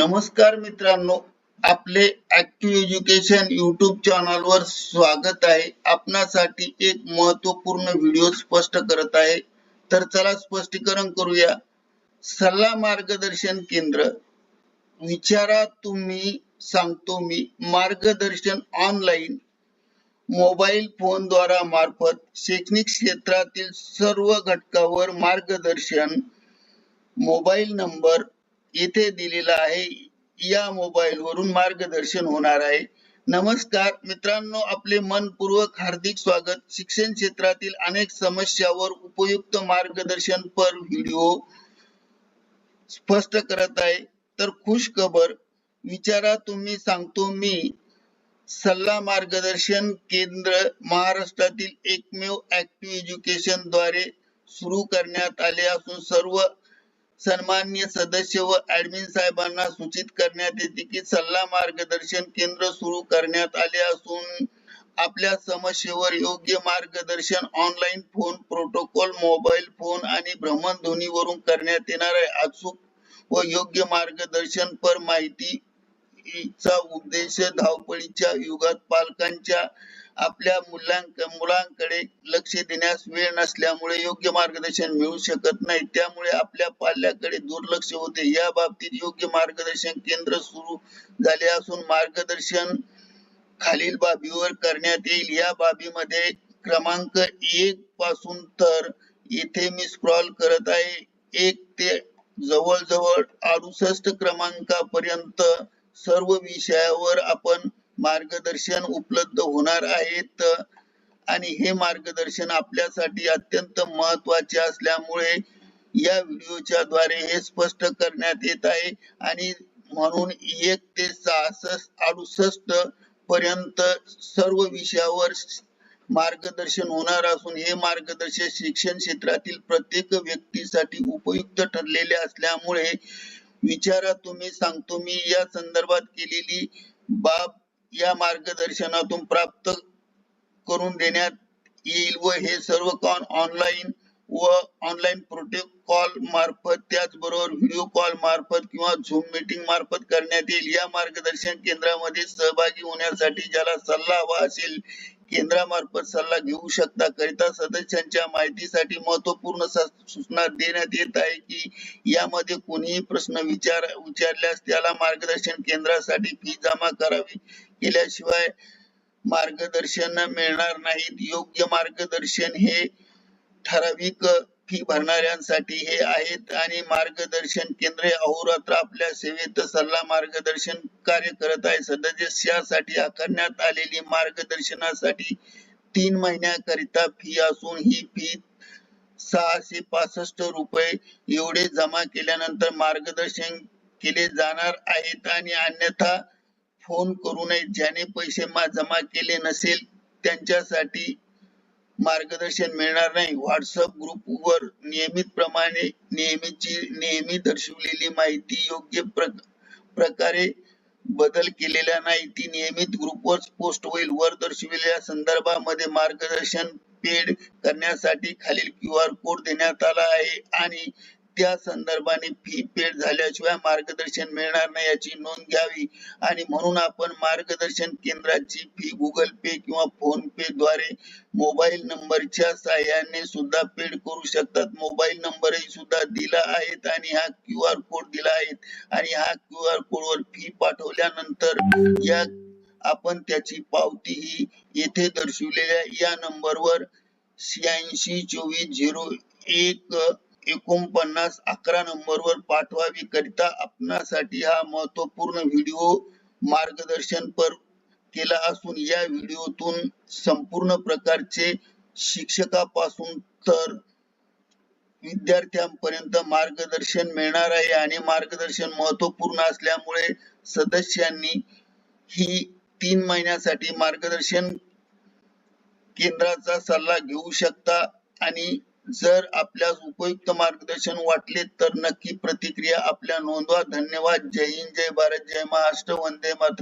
नमस्कार मित्रांनो आपले ऍक्टिव्ह एज्युकेशन युट्यूब चॅनलवर स्वागत आहे. आपणासाठी एक महत्त्वपूर्ण व्हिडिओ स्पष्ट करत आहे. तर चला स्पष्टीकरण करूया. सल्ला मार्गदर्शन केंद्र. विचारा तुम्ही सांगतो मी मार्गदर्शन ऑनलाईन मोबाईल फोन द्वारा मार्फत शैक्षणिक क्षेत्रातील सर्व घटकावर मार्गदर्शन मोबाईल नंबर येथे दिलेला आहे. या मोबाईल वरून मार्गदर्शन होणार आहे. नमस्कार मित्रांनो आपले मनपूर्वक हार्दिक स्वागत. शिक्षण क्षेत्रातील अनेक समस्यावर उपयुक्त मार्गदर्शन पर व्हिडिओ स्पष्ट करत आहे. तर खुश खबर विचारा तुम्ही सांगतो मी. सल्ला मार्गदर्शन केंद्र महाराष्ट्रातील एकमेव ऍक्टिव्ह एज्युकेशनद्वारे सुरू करण्यात आले असून सर्व सन्मान्य सदस्य व ऍडमिन साहेबांना सूचित करण्यात येते की सल्ला मार्गदर्शन केंद्र सुरू करण्यात आले असून आपल्या समस्येवर योग्य मार्गदर्शन online phone protocol mobile phone आणि भ्रमणध्वनीवरून करण्यात येणार आहे. अचूक व योग्य मार्गदर्शन पर माहिती चा उद्देश धावपळीच्या युगात पालकांच्या आपल्या मुलांक मुलांकडे लक्ष देण्यास वेळ नसल्यामुळे योग्य मार्गदर्शन मिळू शकत नाही. त्यामुळे आपल्या पाल्याकडे दुर्लक्ष होते. या बाबतीत योग्य मार्गदर्शन केंद्र सुरू झाले असून मार्गदर्शन खालील बाबीवर करण्यात येईल. या बाबीमध्ये क्रमांक एक पासून तर येथे मी स्क्रॉल करत आहे. एक ते जवळजवळ अडुसष्ट क्रमांकापर्यंत सर्व विषयावर आपण मार्गदर्शन उपलब्ध होणार आहेत. आणि हे मार्गदर्शन आपल्यासाठी अत्यंत महत्त्वाचे असल्यामुळे या व्हिडिओच्या द्वारे हे स्पष्ट करण्यात येत आहे. आणि म्हणून एक ते सहासष्ट अडुसष्ट पर्यंत सर्व विषयावर मार्गदर्शन होणार असून हे मार्गदर्शन शिक्षण क्षेत्रातील प्रत्येक व्यक्तीसाठी उपयुक्त ठरलेले असल्यामुळे विचारा तुम्ही सांगतो मी या संदर्भात केलेली बाब या मार्गदर्शनातून प्राप्त करून देण्यात येईल व हे सर्व काम ऑनलाईन व ऑनलाईन प्रोटोकॉल मार्फत त्याचबरोबर व्हिडिओ कॉल मार्फत किंवा झूम मीटिंग मार्फत करण्यात येईल. या मार्गदर्शन केंद्रामध्ये सहभागी होण्यासाठी ज्याला सल्ला हवा असेल केंद्रामार्फत सल्ला घेऊ शकता. करिता सदस्यांच्या माहितीसाठी महत्त्वपूर्ण सूचना देण्यात येत आहे की यामध्ये कोणीही प्रश्न विचार विचारल्यास त्याला मार्गदर्शन केंद्रासाठी फी जमा करावी. केल्याशिवाय मार्गदर्शन मिळणार नाहीत. योग्य मार्गदर्शन हे ठराविक फी भरणाऱ्यांसाठी हे आहेत आणि मार्गदर्शन केंद्रे अहोरात्र आपल्या सेवेत सल्ला मार्गदर्शन कार्य करत आहे सदस्यासाठी आकारण्यात आलेली मार्गदर्शनासाठी तीन महिन्याकरिता फी असून ही फी सहाशे पासष्ट रुपये एवढे जमा केल्यानंतर मार्गदर्शन केले जाणार आहेत आणि अन्यथा फोन करू नये ज्याने पैसे जमा केले नसेल त्यांच्यासाठी मार्गदर्शन मिळणार नाही. व्हॉट्सअप ग्रुपवर नियमित प्रमाणे नेहमीची नेहमी दर्शवलेली माहिती योग्य प्रकारे बदल केलेला नाही. ती नियमित ग्रुपवर पोस्ट होईल. वर दर्शविलेल्या संदर्भामध्ये मार्गदर्शन पेड करण्यासाठी खालील क्यू आर कोड देण्यात आला आहे आणि त्या संदर्भाने फी पेड झाल्याशिवाय मार्गदर्शन मिळणार नाही याची नोंद घ्यावी. आणि म्हणून आपण मार्गदर्शन केंद्राची फी गुगल पे किंवा फोन पे द्वारे मोबाईल नंबरच्या साह्याने सुद्धा पेड करू शकतात. मोबाईल नंबरही सुद्धा दिला आहेत आणि हा क्यू आर कोड दिला आहे आणि हा क्यू आर कोड वर फी पाठवल्यानंतर या आपण त्याची पावती ही येथे दर्शवलेल्या या नंबरवर शहाऐंशी चोवीस झिरो एक एकोणपन्नास अकरा नंबरवर पाठवावी करिता आपणासाठी हा महत्त्वपूर्ण व्हिडिओ मार्गदर्शन पर केला असून या व्हिडिओतून संपूर्ण प्रकारचे शिक्षकापासून तर विद्यार्थ्यांपर्यंत मार्गदर्शन मिळणार आहे आणि मार्गदर्शन महत्त्वपूर्ण असल्यामुळे सदस्यांनी ही तीन महिन्यासाठी मार्गदर्शन केंद्राचा सल्ला घेऊ शकता आणि जर आपल्यास उपयुक्त मार्गदर्शन वाटले तर नक्की प्रतिक्रिया आपल्या नोंदवा. धन्यवाद. जय हिंद जय भारत जय महाराष्ट्र. वंदे मातरम.